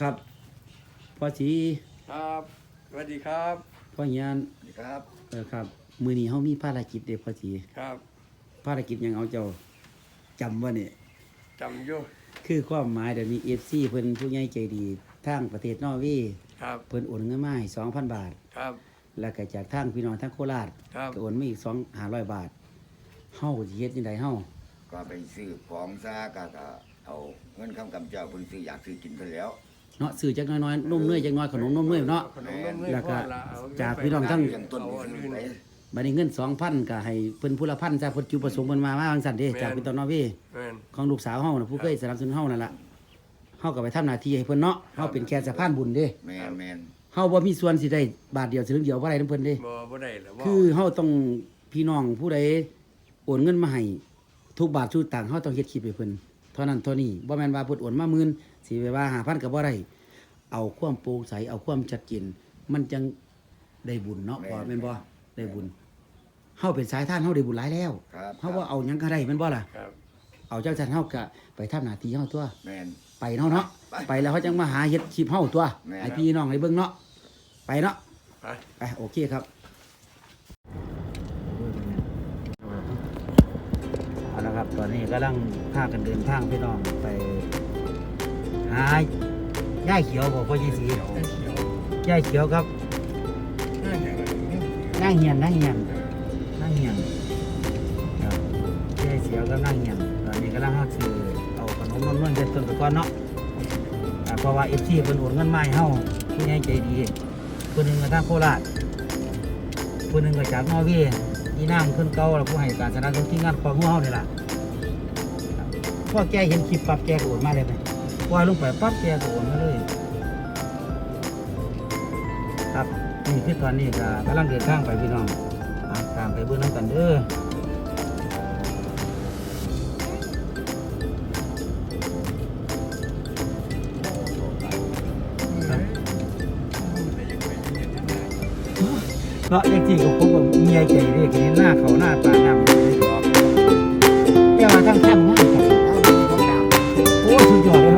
ครับพ่อสีครับสวัสดีครับพ่อเฮียนสวัสดีครับ เออครับ มือนี้เฮามีภารกิจเด้พ่อสีครับ ภารกิจหยังเอาเจ้าจำว่านี่จำอยู่คือความหมายเดี๋ยวมี FC เพิ่นผู้ใหญ่ใจดีทางประเทศนอร์เวย์ครับ เพิ่นโอนเงินมาให้2,000 บาท ครับ แล้วก็จากทางพี่น้องทางโคราชครับ ก็โอนมาอีก2 500 บาทเฮาสิเฮ็ดจังไดเฮาก็ไปซื้อของซะก็ก็เอาเงินคำกำเจ้าเพิ่นซื้ออยากซื้อกินเพิ่นแล้ว เนาะซื้อจักหน้อยๆนมเนยจักหน้อยขนมนมเนยเนาะขนมนมเนยแล้วก็พอละเอจากพี่น้องทั้งเริ่มต้นเอาไปอันซื้อื่อนไปบัดนี้เงิน2,000ก็ให้เพิ่นผู้ละพันซะเพิ่นจุดประสงค์เพิ่นมาว่าจังซั่นเด้แม่นจากพี่น้องนอร์เวย์ แม่น ของลูกสาวเฮาน่ะผู้เคยสนับสนุนเฮานั่นล่ะเฮาก็ไปทำหน้าที่ให้เพิ่นเนาะเฮาเป็นแค่สะพานบุญเด้แม่นแม่นเฮาบ่มีส่วนสิได้บาทเดียวสลึงเดียวบ่ได้นำเพิ่นเด้ บ่บ่ได้แล้วบ่คือเฮาต้องพี่น้องผู้ใดโอนเงินมาให้ทุกบาททุกตังค์เฮาต้องเฮ็ดคลิปให้เพิ่น เท่านั้นเท่านี้บ่แม่นว่าเพิ่นโอนมาหมื่นสิไปว่า5,000ก็บ่ได้เอาความโปร่งใสเอาความชัดเจนมันจังได้บุญเนาะพอแม่นบ่ได้บุญเฮาเป็นสายทานเฮาได้บุญหลายแล้วครับเฮาว่าเอาหยังก็ได้แม่นบ่ล่ะครับเอาจังซั่นเฮาก็ไปทำหน้าที่เฮาตัวแม่นไปเนาะเนาะไปไปแล้วเขาจังมาหาเฮ็ดคลิปเฮาตัวแม่นไอพี่น้องให้เบิ่งเนาะไปเนาะไปไปโอเคครับ ครับ ตอนนี้กำลังพากันเดินทางพี่น้องไปหาย่ายเขียวบอกพ่อยายสีย่ายเขียวครับนั่งเหียนนั่งเหียนนั่งเหียนครับย่ายเขียวก็นั่งเหียนตอนนี้กำลังหาซื้อเอาขนมนมนวลเด็ดต้นไปก่อนเนาะอ่าเพราะว่าเอฟซีเพิ่นโอนเงินมาให้เฮาผู้ใหญ่ใจดีผู้หนึงก็ทางโคราชผู้หนึงก็จากนอร์เวย์อีนางคนเก่าแล้วผู้ให้การสนับสนุนที่งานของเฮานี่ล่ะครับ พอแกเห็นคลิปปั๊บแกโอนมาเลยไหมปล่อยลงไปปั๊บแกโอนมาเลย ครับนี่คือตอนนี้ก็กำลังเดินทางไปพี่น้องตามไปเบิ่งน้ำกันเด้อเนาะอย่างที่ผมผมกับเมียใจเรียกเห็นหน้าเขาหน้าตาดำเลยบอกแกว่าทั้งแท่งมาก ครับโ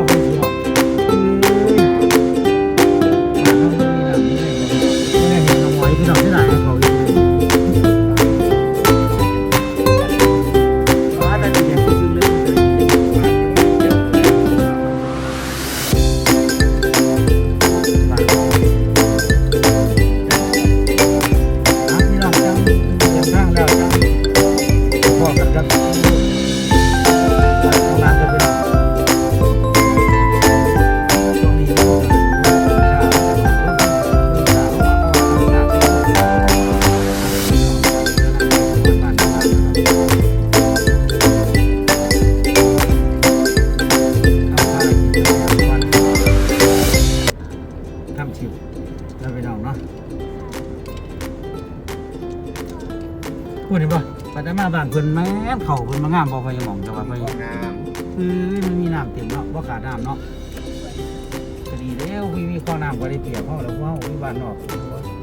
งามบ่พอยหมองแต่ว่าพอยงน้คือมันมีน้ำเต็มเนาะบ่ขาดน้ำเนาะก็ดีแล้วมีมีข้อน้ำก็ได้เปรียบเฮาแล้วเฮาอยู่บ้านนอก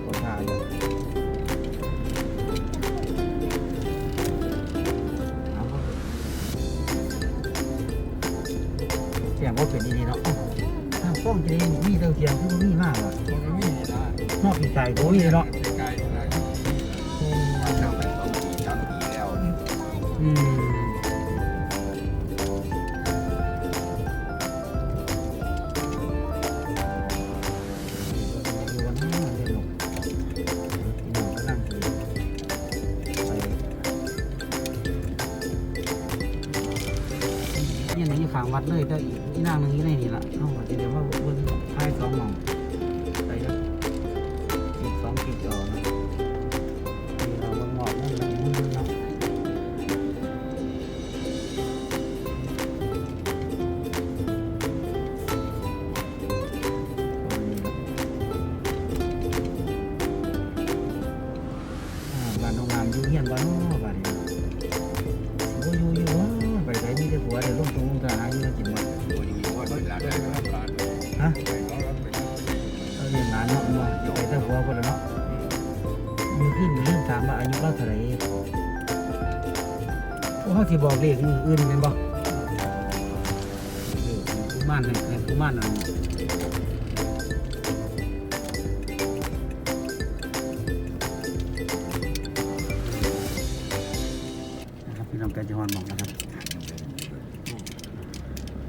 ก็ทาอยู่เสียงบ่เป็นดีๆเนาะอ้องจะได้มีเท่าเทียมคือบ่มีมากว่ะมันก็มีนี่ล่ะนอกปีกไก่โอ้ยเนาะองปีสาม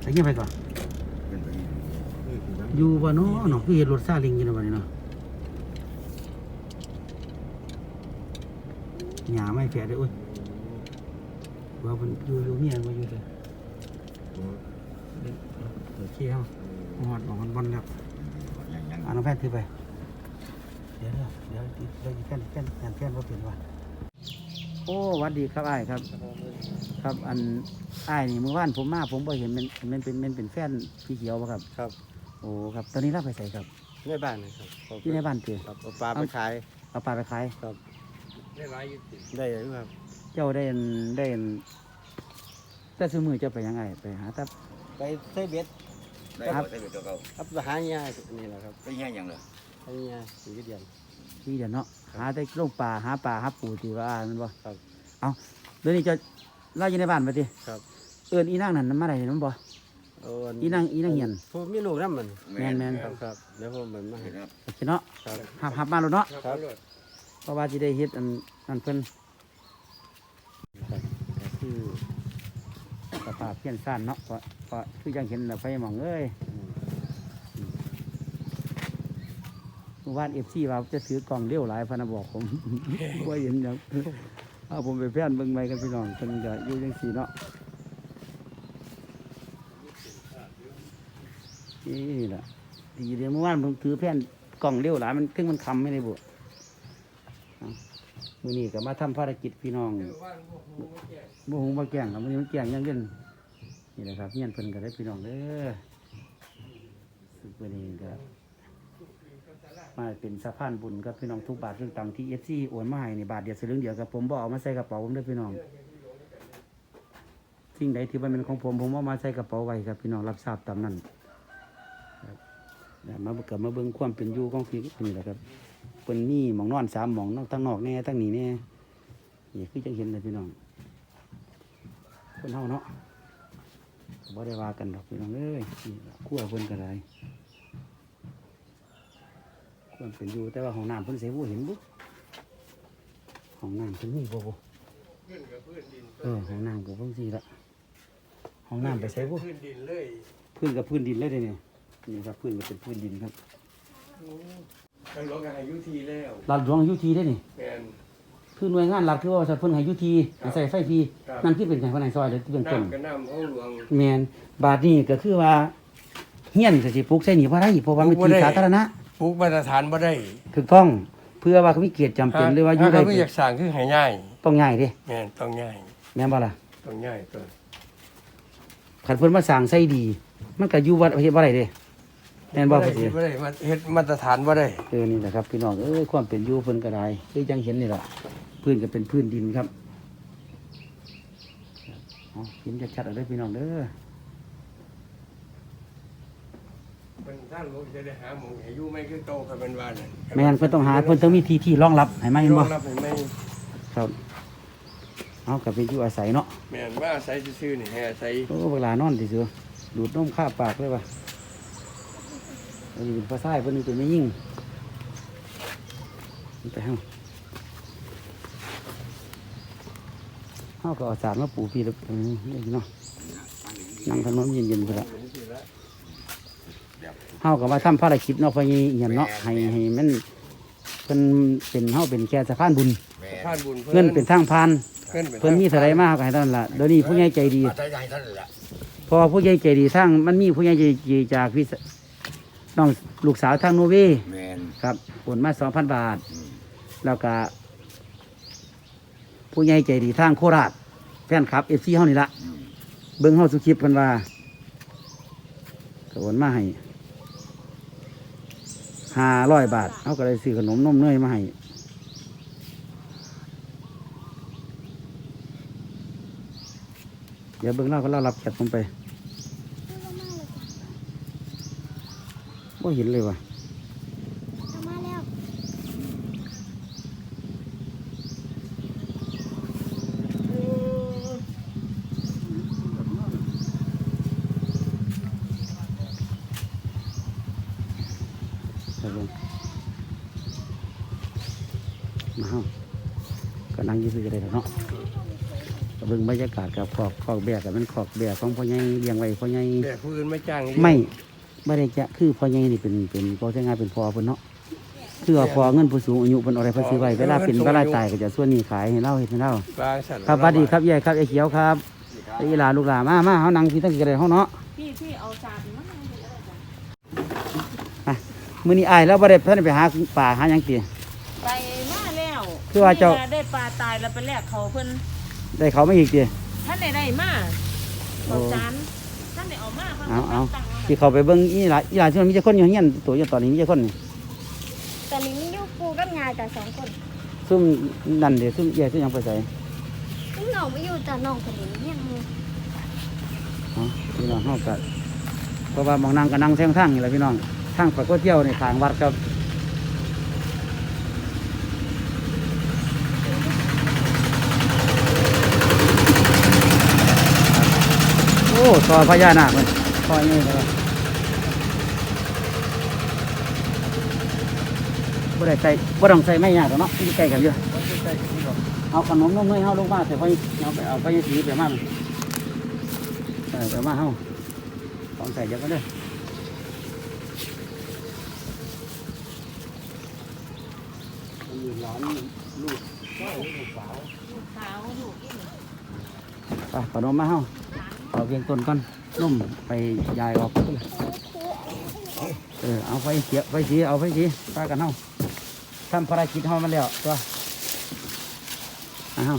ไปเงี้ยไปก่อนเป็นไปอีกอยู่บ่เนาะเนาะคือเห็นรถซาเลิงอยู่เนาะบัดนี้เนาะหญ้าไม่แฝดเด้อโอ้ยว่าเพิ่นอยู่อยู่เมียบ่อยู่เด้อเด็กโอเคเฮาฮอดหมองมันบ่แล้วยังยังอ่าน้องแพนถือไป เดี๋ยวเดี๋ยวเดี๋ยวเดี๋ยวแพนแพนแพนแพนว่าเป็นว่าโอ้หวัดดีครับอ้ายครับ ครับอัน อ้ายนี่เมื่อวานผมมาผมบ่เห็นมันมันเป็นมันเป็นแฟนพี่เขียวบ่ครับ ครับโอ้ครับตอนนี้รับไปใส่ครับในบ้านนะครับผมที่ในบ้านเตือครับเอาปลาไปขาย เอาปลาไปขายได้หลายอยุติได้หรือครับ เจ้าได้อันได้อันแต่ซื้อมือเจ้าไปยังไงไปหาแตับ ไปใส่เบ็ดได้ครับบ่ได้ไปตัวเก่าครับไปหาหญ้านี่แหละครับไปแย่งหยังเลยหาหญ้าสี่เดือนที่เดี๋ยวเนาะหาได้ลงป่าหาปลาหาปูตีว่าอ่านมันบ่ครับ เอาเดี๋ยวนี้เจะเล่าอยู่ในบ้านไปดิครับ เอิ้นอีนางนั่นมาได้เห็นมันบ่โอ้อีนางอีนางเหียนผมมีลูกน้ำมันแม่นแม่นครับครับเดี๋ยวผมเหมือนมาให้เห็นครับโอเคเนาะครับหับหับมาแล้วเนาะครับเพราะว่าจะได้เฮ็ดอันอันเพิ่นครับก็คือสภาพเพี้ยนซ่านเนาะเพราะเพราะคือยังเห็นน่ะไฟหมองเอ้ยเมื่อวานเอฟซีว่าจะซื้อกล่องเลี้ยวหลายพะนะบอกผมว่าเห็นอย่างเอาผมไปแพร่นเบิ่งใหม่กันพี่น้องเพิ่นก็อยู่จังซี่เนาะ นี่แหละดีเดียวเมื่อวานผมถือแผ่นกล่องเลี้ยวหลายมันครึ่งมันคำไม่ได้บุมือนี้ก็มาทำภารกิจพี่น้องบ่หงบ่แกงครับวันนี้มันแกงยังเล่นนี่แหละครับเฮียเพิ่นก็ได้พี่น้องเด้อสึกวันนี้ก็มาเป็นสะพานบุญกับพี่น้องทุกบาททุกตังที่ FC โอนมาให้ในบาทเดียวสลึงเดียวกับผมบ่เอามาใส่กระเป๋าผมด้พี่น้องสิ่งใดที่มันเป็นของผมผมเอามาใส่กระเป๋าไว้ครับพี่น้องรับทราบตามนั้น มาเกิดมาเบิ่งความเป็นอยู่ของพี่นี่แหละครับเพิ่นมีหมองนอนสามหมองนอกทั้งนอกแน่ทั้งนี้แน่นี่คือจังเห็นเลยพี่น้องคนเฮาเนาะก็บ่ได้ว่ากันดอกพี่น้องเอ้ยนี่ล่ะครั่วเพิ่นก็ได้ควรเป็นอยู่แต่ว่าห้องน้ำเพิ่นเสียบ่เห็นบุห้องน้ำเพิ่นมีบ่บ่พื้นกับพื้นดินเออห้องน้ำก็เพิ่นสิละห้องน้ำไปใส่บ่พื้นดินเลยพื้นกับพื้นดินเลยเด้เนี่ย นี่ครับพื้นก็เป็นพื้นดินครับทางหลวงก็ให้อยุทีแล้วรัฐหลวงอยู่ทีได้นี่แม่นคือหน่วยงานรัฐคือว่าสัตว์เพิ่นให้อยู่ทีให้ใส่ไฟฟรีครับ นั่นคือเป็นการพนันซอยเลยที่เป็นต้น น้ำกับน้ำของหลวง แมนบาทนี้ก็คือว่าเฮียนก็สิปลูกใส่นี่บ่ได้เพราะว่ามันเป็นที่สาธารณะปลูกมาตรฐานบ่ได้ถูกต้องเพื่อว่าเขามีเกียรติจำเป็นหรือว่าอยู่ถ้ได้เขาก็อยากสร้างคือให้ง่ายต้องง่ายเด้แม่นต้องง่ายแม่นบ่ล่ะต้องง่ายตัวคันเพิ่นมาสร้างใส่ดี มันก็อยู่วัดเฮ็ดบ่ได้เด้ แม่นบ่บ่พ่อได้สิบ่ได้มาเฮ็ดมาตรฐานบ่ได้เออนี่แหละครับพี่น้องเอ้ยความเป็นอยู่เพิ่นก็ได้คือจังเห็นนี่ล่ะพื้นก็เป็นพื้นดินครับเอาเห็นชัดๆเอาเด้อพี่น้องเด้อเป็นท่านหลวงจะได้หาหมู่ให้อยู่ไม่คือโตกับเป็นว่านั่นแม่นเพิ่นต้องหาเพิ่นต้องมีที่ที่รองรับให้มันรบ่องรับให้ไหมครับเอาก็เป็นอยู่อาศัยเนาะแม่นว่าอาศัยซื่อๆนี่ให้อาศัยโอ้เวลานอนสิเสือดูดนมข้าปากเลยว่ะ อันนี้เป็นภาษาเพิ่นนี่เป็นไม่ยิ่งมันไปห้าเฮาก็เอาสารมาปูพี่แล้วอืมนี่เนาะนั่งถนนเย็นๆไปละเฮาก็มาทำภารกิจเนาะพอยี่เหียนเนาะให้ให้มันเพิ่นเป็นเฮาเป็นแค่สะพานบุญแม่ท่านบุญเงินเป็นทางพานเงินเป็นเพิ่นมีเท่าไรมากก็ให้เท่านั้นล่ะเดี๋ยวนี้ผู้ใหญ่ใจดีมาใช้ให้ท่านแหละเพอผู้ใหญ่ใจดีทั้งมันมีผู้ใหญ่ใจดีจากพี่ส น้องลูกสาวทางโนอร์เวย์แม่นครับโอนมาสองพันบาท อืมแล้วก็ผู้ใหญ่ใจดีทางโคราชแฟนคลับเอฟซีเฮานี่ละอืมเบิ้งเฮาสุคลิปกันว่าก็โอนมาให้ห้าร้อยบาทเขาก็เลยซื้อขนมนมเนยมาให้เดี๋ยวเบิ้งเล่าก็เล่ารับแขกผมไป ว่าเห็นเลยว่ะเอามาแล้วครับผมมาเฮาก็นั่งอยืดก็ได้แล้วเนาะเบิ่งบรรยากาศกับขอกขอกแบกกับมันขอกแบกของพ่อใหญ่เลี้ยงไว้พ่อใหญ่แต่ผู้อื่นไม่จ้างไม่ ไม่ได้จะคือพ่อใหญ่นี่เป็นเป็นพ่อใช้งานเป็นพ่อเพิ่นเนาะคือว่าพ่อเงินผู้สูงอายุเพิ่นเอาอะไรเพิ่นซื้อไว้เวลาเป็นเวลาตายก็จะส่วนนี้ขายให้เราเฮ็ดให้เราบางสัตว์ครับสวัสดีครับยายครับยายเขียวครับไอ้หลานลูกหลานมามาเฮานั่งที่ตั้งกี่กระไดห้องเนาะพี่พี่เอาจานมาให้เลยอะมื้อนี้อ้ายแล้วบ่ได้ท่านได้ไปหาป่าหาหยังติไปมาแล้วคือว่าเจ้าได้ปลาตายแล้วไปแลกเขาเพิ่นได้เขามาอีกติท่านได้ได้มาเอาจานท่านได้เอามาพิ่นเอาเอาตั้งไว้ ที่เขาไปเบิ่งอีหลานอีหลานที่มันมีแต่คนอยู่เฮียนตัวอยู่ตอนนี้มีแต่คนนี่ตอนนี้มีอยู่ปูกับยายแต่สองคนซุ่มนั่นเด้ซุ่มยายซุ่มหยังไปใส่ซึ่งน้องไม่อยู่แต่น้องคนนี้เลี้ยงมืออ๋อพี่น้องเฮาก็เพราะว่าหมองนั่งก็นั่งแท่งทางนี่แหละพี่น้องทางไปก็เที่ยวในทางวัดครับโอ้ต่อพญานาคมันต่อยังไงครับ บ่ได้ใส่บ่ต้องใส่ไม้ยากหรอกเนาะอยู่ใกล้กันอยู่เอาขนมนมเนยเฮาลงมาแต่พอเอาไปเอาไปสีไปมาเออไปมาเฮาของใส่เยอะก็ได้อร้อนลูกลูกสาวลูกอีหนึ่งไปขนมมาเฮาเอาเพียงต้นก่อนนุ่มไปยายออก เออเอาไฟเสียไฟสีเอาไฟสีปากันเฮา ทำภารกิจเฮามันแล้วตัวเอาเฮา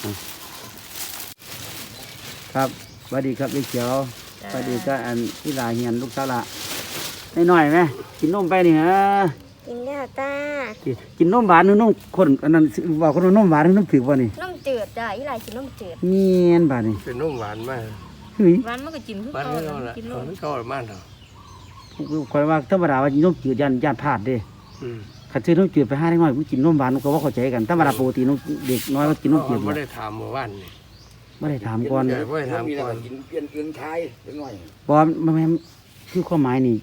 เอาครับสวัสดีครับพี่เขียวสวัสดีก็อันที่ลาเฮียนลูกสาวละน้อยๆไหมกินนมไปนี่ฮะกินแล้วตากินนมหวานหรือนมข้นอันนั้นสิว่าคนว่านมหวานหรือนมผิวบ่นี่น้ำจืดจ้ะอีหลายกินน้ำจืดเมียนบาดนี่เป็นนุ่มหวานมาก เฮ้ยวันมันก็กินคือบ้านเก่านี้เราแล้ละวกินเราโลดก็มานเถอะคอยว่าธรรมดาว่ากินนมจืดยันยันพลาดเด้อืมขัดซื้อนมจืดไปห้าได้น้อยกูกินนมหวานก็ว่าเข้าใจกันธรรมดาปกตินมเด็กน้อยก็กินนมจืดไม่บ่ได้ถามเมื่อวานนี่ไม่ได้ถามก่อนเดี๋ยวไม่ได้ถามก่อนกินเปลี่ยนเอื้องชายเล็กน้อยบ่มันแม่นคือความหมายนี่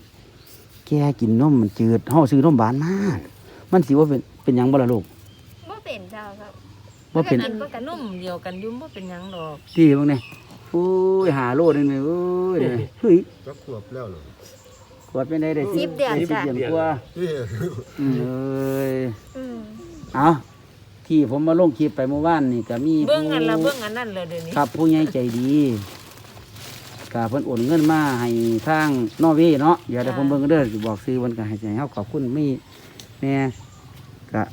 แกกินนมมันจืดเฮาซื้อนมหวานมาก มันสิว่าเป็นเป็นหยังบ่ล่ะลูกบ่เป็นเจ้าครับบ่เป็นอันก็นุ่มเดียวกันอยุ่มบ่เป็นหยังดอกที่เบิ่งนี่ อุ้ยหาโลนึงนี่อุ้ยเด้อเฮ้ยก็ขวบแล้วเหรอกวดเป็นได้ได้สิบเดือนสิบจ้ะ เดือนกว่าที่อืมเอ้ยอืมเอาที่ผมมาลงคลิปไปเมื่อวานนี่ก็มีเบื้องอันละผู้ เบื้องอันนั่นเลยเดี๋ยวนี้ ครับผู้ใหญ่ใจดีกาเพิ่นโอนเงินมาให้ทางนอร์เวย์เนาะเดี๋ยวเดี๋ยวผมเบิ่งเด้อสิบอกซื้อมันก็ให้ใจเฮาขอบคุณมีแม่กะ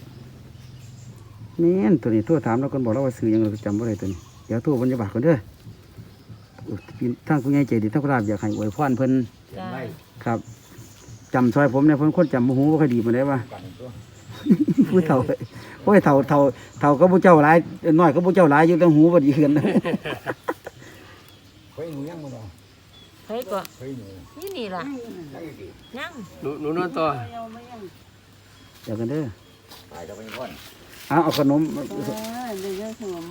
แม่นตัวนี้โทรถามเราคนบอกเราว่าซื้อหยังเราจำบ่ได้ตัวนี้เดี๋ยวโทรบรรยากาศคนเด้อโอ้พี่ ทางผู้ใหญ่ใจดีทางคราบอยากให้อวยพรเพิ่นจ้าครับจำซอยผมเนี่ยเพิ่นคนจำบ่ฮู้บ่ค่อยดีปานใดว่าผู้เฒ่าโอ้ยเฒ่าเฒ่าเฒ่าก็ผู้เจ้าหลายน้อยก็ผู้เจ้าหลายอยู่แต่หูบ่ดีขึ้นไปหนูยังบ่ดอกเฮ้ยก็ไปหนูนี่นี่ล่ะยังหนูหนูนอนต่อเดี๋ยวกันเด้อตายจะไปก่อนเอาเอาขนมเดี๋ยวจะขนม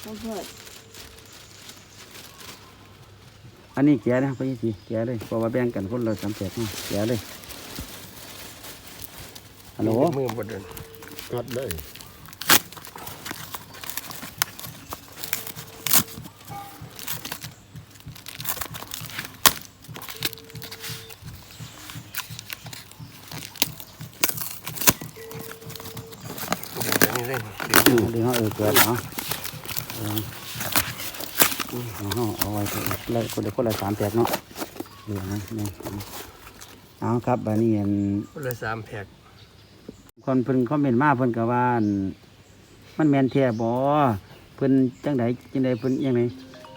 เพื่อน อันนี้แกะนะไปสิแกะเลยเพราะว่าแบ่งกันคนละสามแปดเนาะแกะเลยฮัลโหลมือบดเดินกัดได้นี่เล่นอืมเดี๋ยวเอาเออเกิดเนาะเอ ออุ้ยเอาเอาเอาไว้เถอะเลยคนละคนละสามแปดเนาะเดี๋ยวนะเนี่ยเอาครับบัดนี้อันคนละสามแพ็คคนเพิ่นคอมเมนต์มาเพิ่นก็ว่าอั่นมันแม่นแท้บ่เพิ่นจังไดจังไดเพิ่นยังไง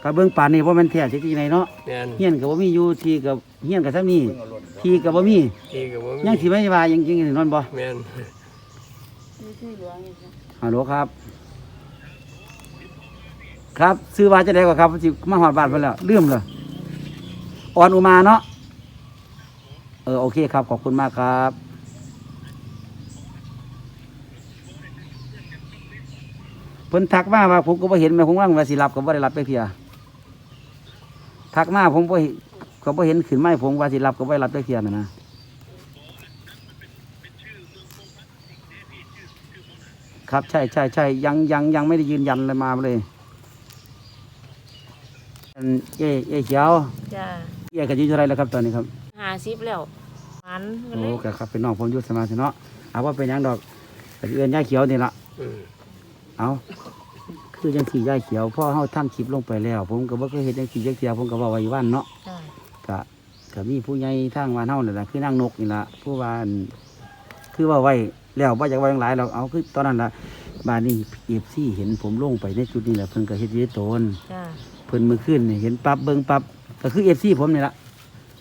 ก็เบิ่งป่านนี้บ่แม่นแท้สิจังไดเนาะแม่นเฮียนก็บ่มีอยู่ที่ก็เฮียนก็ซ้ํนี้ที่ก็บ่มีที่กับว่ายังสิไม่ว่ายังจริงๆนอนบ่แม่นฮัลโหลครับ ครับ ซื้อว่าจะได้กว่าครับสิมาหอดบาทไปแล้วเลื่อมเลยออนอุมาเนาะเออโอเคครับ ขอบคุณมากครับเพิ่นทักมาว่าผมก็บ่เห็นแม่ผมว่างว่าสิรับก็บ่ได้รับไปเพียทักมาผมบ่ก็บ่เห็นขืนไม้ผมว่าสิรับก็บ่ได้รับไปเพียนะนะ ครับใช่ใช่ใช่ยังยังยังไม่ได้ยืนยันเลยมาเลย เอ้เอ้เขียวจ้าเอ้กันอายุเท่าไหรแล้วครับตอนนี้ครับหาซิบแล้วมันก็เลโอ้ยก็ครับเป็นน้องผมอยุทธสมาธิเนาะเอาว่าเป็นหยังดอกแต่เอื้อนย่าเขียวนี่ละอืมเอาคือจังสีย่าเขียวพ่อเฮาทำคลิปลงไปแล้ว ผมก็บ่เคยเห็นจังสีจักเทียผมก็บอกว่าอยู่บ้านเนาะ จ้าก็ก็มีผู้ใหญ่ทางบ้านเฮานี่แหละคือนางนกนี่ล่ะผู้ว่าอั่นคือว่าไว้แล้วบ่อยากไว้หลายเราเอาคือตอนนั้นล่ะบ้านนี้เอฟซีเห็นผมลงไปในจุดนี้แหละเพิ่นก็เฮ็ดวิดีโตนจ้า เพิ่นมือขึ้นนี่เห็นปั๊บเบิ่งปั๊บก็คือเอฟซีผมนี่ล่ะ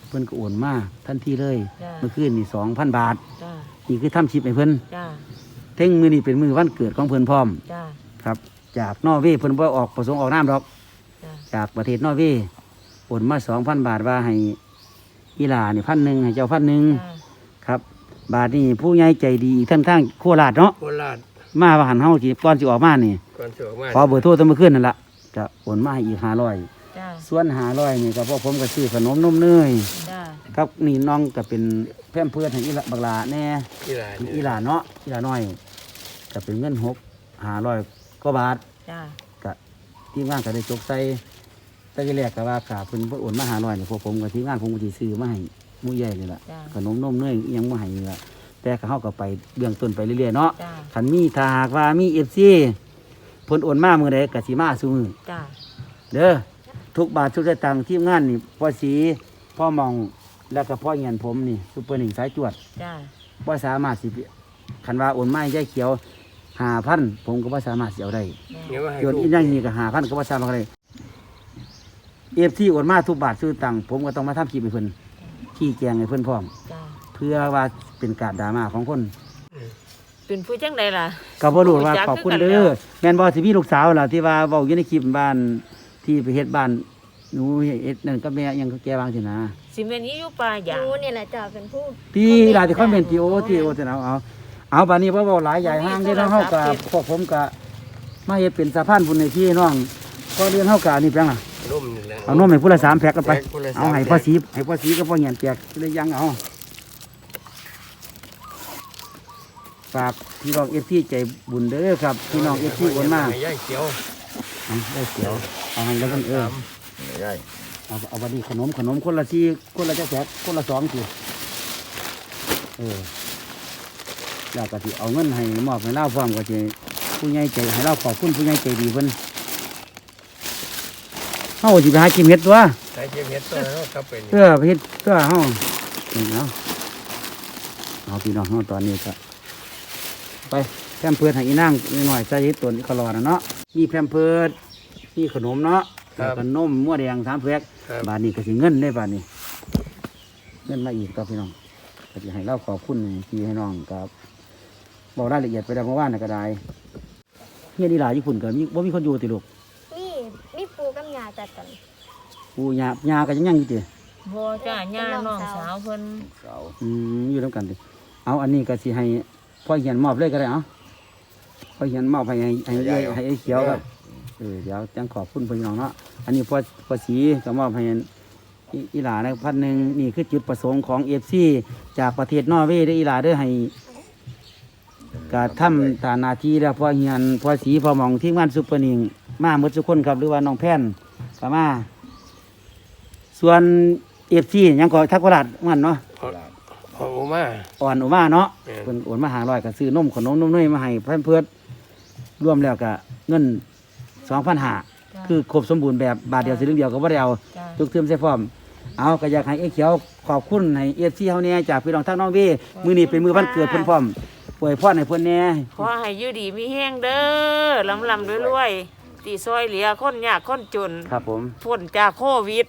เพิ่นก็โอนมาทันทีเลยจ้าเมื่อคืนนี่2,000บาท จ้า นี่คือทำชิปให้เพิ่นจ้า เท่งมือนี่เป็นมือวันเกิดของเพิ่นพร้อมจ้า ครับ จากนอร์เวย์เพิ่นบ่ออกประสงค์ออกน้ำดอก จ้า จากประเทศนอร์เวย์โอนมา2,000บาทว่าให้อีหลานี่พันหนึ่งให้เจ้าพันหนึ่งจ้าครับ บาทนี่ผู้ใหญ่ใจดีอีกทั้งทางโคราชเนาะโคราชมาว่าหันเฮาสิก่อนสิออกมานี่ก่อนสิออกมาขอเบอร์โทรตั้งเมื่อคืนนั่นล่ะ จะโอนมาให้อีก500จ้าส่วน500นี่ก็พวกผมก็ซื้อขนมนมเนยจ้าครับนี่น้องก็เป็นแพร่มเพื่อนให้อีหลาบักหลาแน่ที่ร้านอีหลาเนาะอีหลาน้อยก็เป็นเงินหกห้าร้อยกว่าบาท จ้าก็ทีมงานก็ได้จกใส่แต่ที่แรกก็ว่าขาเพิ่นเพิ่นโอนมาหาร้อยเนี่ยพวกผมกับทีมงานผมก็สิซื้อมาให้หมู่ใหญ่นี่แหละจ้าขนมนมเนยอิหยังมาให้นี่ละแต่ก็เฮาก็ไปเบื้องต้นไปเรื่อยๆเนาะจ้า คันมีถ้าหากว่ามี FC เพิ่นโอนมามื้อใดก็สิมาซุมื้อจ้าเด้อทุกบาททุกสตางค์ทีมงานนี่พ่อสีพ่อมองแล้วก็พ่อเงียนผมนี่ซุปเปอร์หนึ่งสายจวดจ้าว่าสามารถสิคันว่าโอนไม้ใจเขียวหาพันผมก็ว่าสามารถสิเอาได้เนี่ยว่าให้โยนลูอีกกอย่างนี้ก็หาพันก็ว่าสามารถได้เอฟที่โอนมาทุกบาทซื้อตังค์ผมก็ต้องมาทำคลิปให้เพิ่นขี้แจงให้เพิ่นพร้อมจ้าเพื่อว่าเป็นการดราม่าของคน เป็นผู้จังใดล่ะ ก็บ่รู้ว่ารู้จักขอบคุณคือกันเด้แล้อวแม่นบ่สิมีลูกสาวล่ะที่ว่าเว้าอยู่ในคลิปบ้านที่ไปเฮ็ดบ้านหนูเฮ็ดนั่นก็แม่ยังแกวางสินะสิเมนี้อยู่ป่าอย่างรู้นี่แหละจ้าเป็นผู้ที่หลายที่คอมเมนต์ที่โอ้ที่โอ้ที่เอาเอาเอาบัดนี้บ่เว้าหลายใหญ่ห้างที่น้องเฮากับพวกผมก็มาเฮ็ดเป็นสะพานบุญในพี่น้องก็เรียนเฮาก็อันนี้แปลงล่ะนุ่มนี่แหละเอานมให้ผู้ละ3แพ็คกันไปแพ็คผู้ละเอาให้สามพ่อแพ็คสีให้พ่อสีกับพ่อเหียนแจกได้ยังเอา ฝากพี่น้อง FC ใจบุญเด้อครับ พี่น้อง FC โอนมาให้ย่ายเขียวเอาได้เสียวเอาให้แล้วกันเออไม่ได้เอาเอาบัดนี้ขนมขนมคนละสี่คนละจักแพ็คคนละสองสิเออแล้วก็สิเอาเงินให้มอบให้เล่าพร้อมก็จะผู้ใหญ่ใจให้เล่าขอบคุณผู้ใหญ่ใจดีเพิ่นเฮาสิไปหากินเห็ดตัวใส่เทียมเห็ดตัวแล้วก็เป็น เพื่อไปเฮ็ดเพื่อเฮานี่เอาเอาพี่น้องเฮาตอนนี้ก็ ไปแพมเพิร์ดให้อีนางหน่อยๆใส่เฮ็ดตัวนี้ก็รอนะเนาะมีแพมเพิร์ดมีขนมเนาะแล้วก็นมมั่วแดงสามแพ็คครับ บาทนี้ก็สิเงินได้บาทนี้ เงินมาอีกครับพี่น้องก็สิให้เล่าขอบคุณพี่ให้น้องครับบอกรายละเอียดไปแล้วเมื่อวานน่ะก็ได้เฮียนี่หลายญี่ปุ่นก็มีบ่มีคนอยู่ติลูกนี่มีปูกับยาจัดกัน ปูยาญาก็ยังยังอยู่ติ บ่จ้าย่าน้องสาวเพิ่นเสาอืมอยู่นํกันติเอาอันนี้ก็สิให้ พ่อเหียนมอบเลยก็ได้เอาพ่อเหียนมอบให้ให้ให้ให้ให้ไอ้เขียวครับเออเดี๋ยวจังขอบคุณพี่น้องเนาะอันนี้พ่อพ่อสีก็มอบให้อีอีหลานะพันหนึ่งนี่คือจุดประสงค์ของเอฟซีจากประเทศนอร์เวย์เด้ออีหลาเด้อให้ก็ทำฐานาทีแล้วพอเฮียนพอสีพอหมองที่งานซุปเปอร์นิงมาหมดทุกคนครับหรือว่าน้องแพนก็มาส่วนเอฟซียังก็ทักวราชมันเนาะพอโอ มาอ่อนออกมาเนาะแม่นเพิ่นโอนมาหาร้อยก็ซื้อนมขนมนมเนยมาให้เพื่อนเพื่อนรวมแล้วก็เงินสองพันหาจ้าคือครบสมบูรณ์แบบบาทเดียวสิเรื่องเดียวก็บ่ได้เอาจ้าทุกเทิมใส่พร้อมเอาก็อยากให้เอ้เขียวขอบคุณให้เอฟซีเฮาเนี่ยจากพี่น้องทางน้องเวมือนี้เป็นมือวันเกิดเพิ่นพร้อมป่วยพ่อให้เพิ่นแหน่ขอให้อยู่ดีมีแห้งเด้อลำลำรวยๆตีซอยเหลียคนยากคนจนครับผมพ้นจากโควิด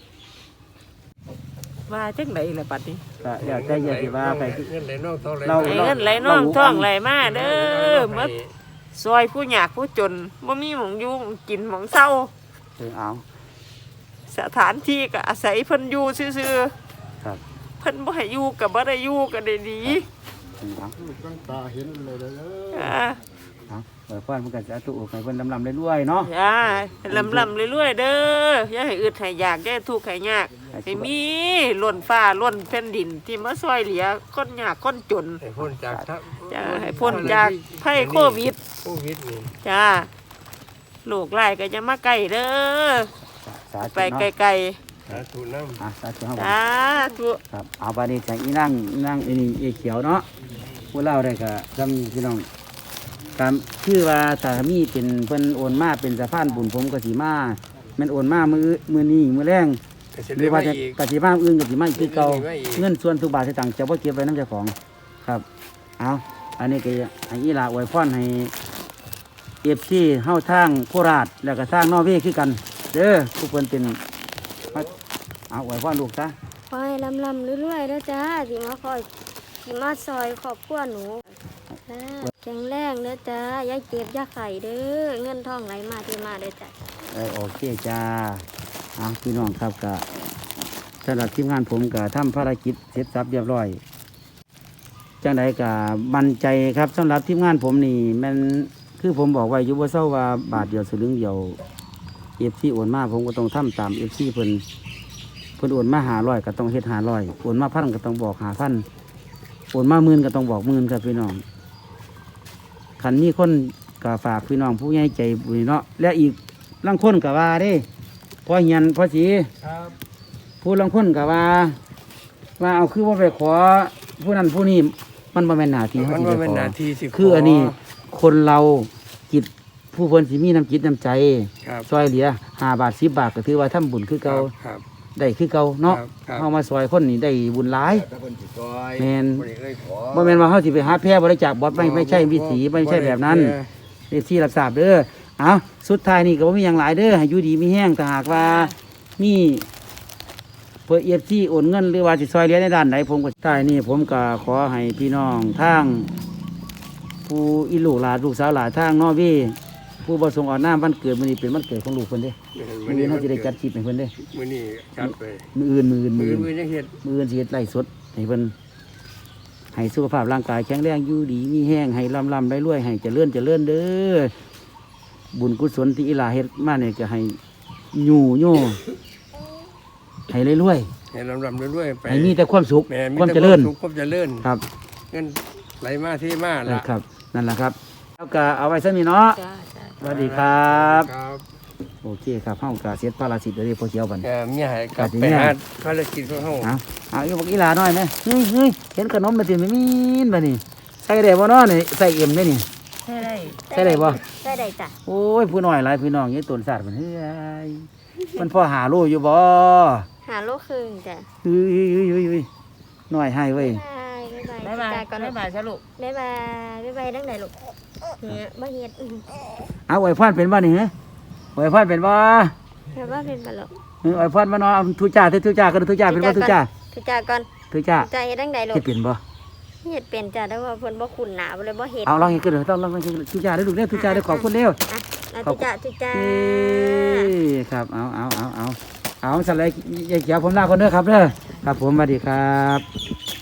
ว่าจังไดล่ะปัดนี้ ก็แล้วแต่อย่าสิว่าไปเงินไหลนอกเท่าไหร่เราให้เงินไหลน่องท่องไหลมาเด้อหมดให้ซอยผู้ยากผู้จนบ่มีหมองอยู่หม้องกินหมองเศร้าเออเอาสถานที่ก็อาศัยเพิ่นอยู่ซื่อครับๆเพิ่นบ่ให้อยู่ก็บ่ได้อยู่ก็ได้ดีเอาลูกตั้งตาเห็นเลยเด้อ อ่าเอาไว้พ่อนเพิ่นก็จะตุกให้เพิ่นลำๆเรื่อยๆเนาะจ้าลำลำเรื่อยๆเด้ออย่าให้อึดให้อยากอย่าให้ทุกข์ให้ยากให้มีล้นฟ้าล้นแผ่นดินที่มาซอยเหลือคนยากคนจนให้พ้นจากทักจ้าให้พ้นจากภัยโควิดโควิดนี่จ้าลูกไล่ก็จะมาไกลเด้อสาธุไปเนาะไกลสาธุน้ำอะสาธุครับผมๆจ้าธุครับเอาบาดนี้จากอีนั่งอีนั่งอีนี่อีเขียวเนาะผู้เล่าได้ก็จำพี่น้อง ตามคือว่าสามีเป็นเพิ่นโอนมาเป็นสะพานบุญผมก็สิมาแม่นโอนมามือมือนี้มือแรงก็สิหได้รือว่ามาจะอีก กสิมาอื่นก็สิมาอีกคือเก่ามีมาอีก เงินส่วนทุกบาททุกตังค์จะบ่เก็บไว้น้ำเจ้าของครับเอาอันนี้ก็ให้อีหลาอวยพรให้เอฟซีเฮาทางโคราชแล้วก็ทางนอร์เวย์คือกันเด้อผู้เพิ่นเป็นเอาอวยพรลูกซะ ขอให้ลำลำเรื่อยๆแล้วจ้าที่มาคอยที่มาซอยครอบครัวหนู จ้าแข็งแรงเด้อจ้าอย่าเจ็บอย่าไข้เด้อเงินทองไหลมาเทมาเด้อจ้าเออโอเคจ้าเอาพี่น้องครับก็สำหรับทีมงานผมก็ทำภารกิจเสร็จสับเรียบร้อยจังใดก็มั่นใจครับสำหรับทีมงานผมนี่มันคือผมบอกไว้อยู่ว่าเศร้าว่าบาทเดียวสลึงเดียวเอฟซีโอนมาผมก็ต้องทำตามเอฟซีเพิ่นเพิ่นโอนมาหาร้อยก็ต้องเฮ็ดหาร้อยโอนมาพันก็ต้องบอกหาพันโอนมาหมื่นก็ต้องบอกหมื่นครับพี่น้อง คันนี้คนก็ฝากพี่น้องผู้ใหญ่ใจบุญเนาะและอีกลังคนก็ว่าเด้พอเฮียนพอสีครับผู้ลังคนก็ว่า ว่าเอาคือว่าไปขอผู้นั้นผู้นี้มันบ่แม่นหน้าที่มันเขาว่าสิไปเป็นขหอน้าที่สิขคืออันนี้คนเราจิตผู้เพิ่นสิมีน้ำจิตน้ำใจครับซอยเหลือห้าบาทสิบบาทก็ถือว่าทำบุญคือเก่าครับ ได้คือเก่าเนาะครับครับ เฮามาซอยคนนี่ได้บุญหลาย ถ้าคนสิซอยแม่นบ่ได้เอ้ยขอบ่แม่นว่าเฮาสิไปหาแพร่บริจาคบ่ไม่ไม่ใช่วิถีไม่ใช่แบบนั้น นี่ที่รับทราบเด้อเอาสุดท้ายนี่ก็บ่มีหยังหลายเด้อให้อยู่ดีมีแห้งถ้าหากว่ามีเพื่อ EFT โอนเงินหรือว่าสิซอยเหลือในด้านใดผมก็ท้ายนี่ผมก็ขอให้พี่น้องทางผู้อีลูกหลานลูกสาวหลานทางนอร์เวี ผู้ประสงค์ออกหน้าวันเกิดมื้อนี้เป็นวันเกิดของลูกเพิ่นเด้มื้อนี้เฮาสิได้จัดคลิปให้เพิ่นเด้มื้อนี้จัดไปมื้ออื่นมื้ออื่นมื้มื้อออื่นมื้อยังเฮ็ดมื้ออื่นสิเฮ็ดไล่สดให้เพิ่นให้สุขภาพร่างกายแข็งแรงอยู่ดีมีแห้งให้ลำลำได้รวยให้เจริญเจริญเด้อบุญกุศลที่อีหลาเฮ็ดมาเนี่ยก็ให้อยู่โย่ให้รวยให้ลำลำด้วยๆไปๆให้มีแต่ความสุขแม่มีความแต่เจริญสุขความเจริญครับเงินไหลมาที่มานะล่ะครับ นั่นแหละครับ แล้วก็เอาไว้ซะนี่เนาะจ้าจ้าสวัสดีครับ ครับโอเคครับเฮาก็เสร็จภารกิจเดี๋ยวนี้พอเขียวบัดเอ่อเมียให้กลับอาจจะไปเนี่ยหาภารกิจของเฮาเอาเอาอีบอกอีหลาหน่อยไหมเฮ้ยเฮ้ยเห็นขนมมาติไม่มีนบ่นี่ใส่ได้บ่เนาะนี่ใส่เอ็มได้นี่ ใช่ได้ใส่ได้บ่ได้ได้จ้ะโอ้ยผู้น้อยหลายพี่น้องนี่ต้นศาสตร์มันเฮ้ยมันพอหาโลอยู่บ่หาโลกคืนจ้ะเฮ้ยเฮ้ยเฮ้ยเฮ้ยเฮ้ยน้อยให้เว้ยบ๊าย บายบ๊ายบายบ๊ายบายจ้าก่อนบ๊ายบายซะลูกบ๊ายบายบ๊ายบายดังไหนลูกเนี่ยบ่เฮ็ดอื้อเอาไว้พรเป็นบ่นี่ฮะไว้พรเป็นบ่แต่ว่าเป็นบ่ลูกเออไว้พรบ่เนาะเอาทุจ้าเถอะทุจ้าก็ทุจ้าเป็นบ่ทุจ้าทุจ้าก่อนทุจ้าทุจ้าเฮ็ดดังไหนลูเฮ็กดเป็นบ่เฮ็ดเป็นจ้ะแต่ว่าเพิ่นบ่คุ้นหน้าบ่เลยบ่เฮ็ดเอาลองให้ขึ้นเด้อต้องลองให้ขึ้นทุจ้าได้อลูกเด้อทุจ้าได้อขอบคุณเร็วอะอะขอบทุจ้าทุจ้าเอ้ยครับเอาเอาเอาเอาเอาสั่นเลยยายเขียวผมลาคนเด้อครับเด้อครับผมสวัสดีครับ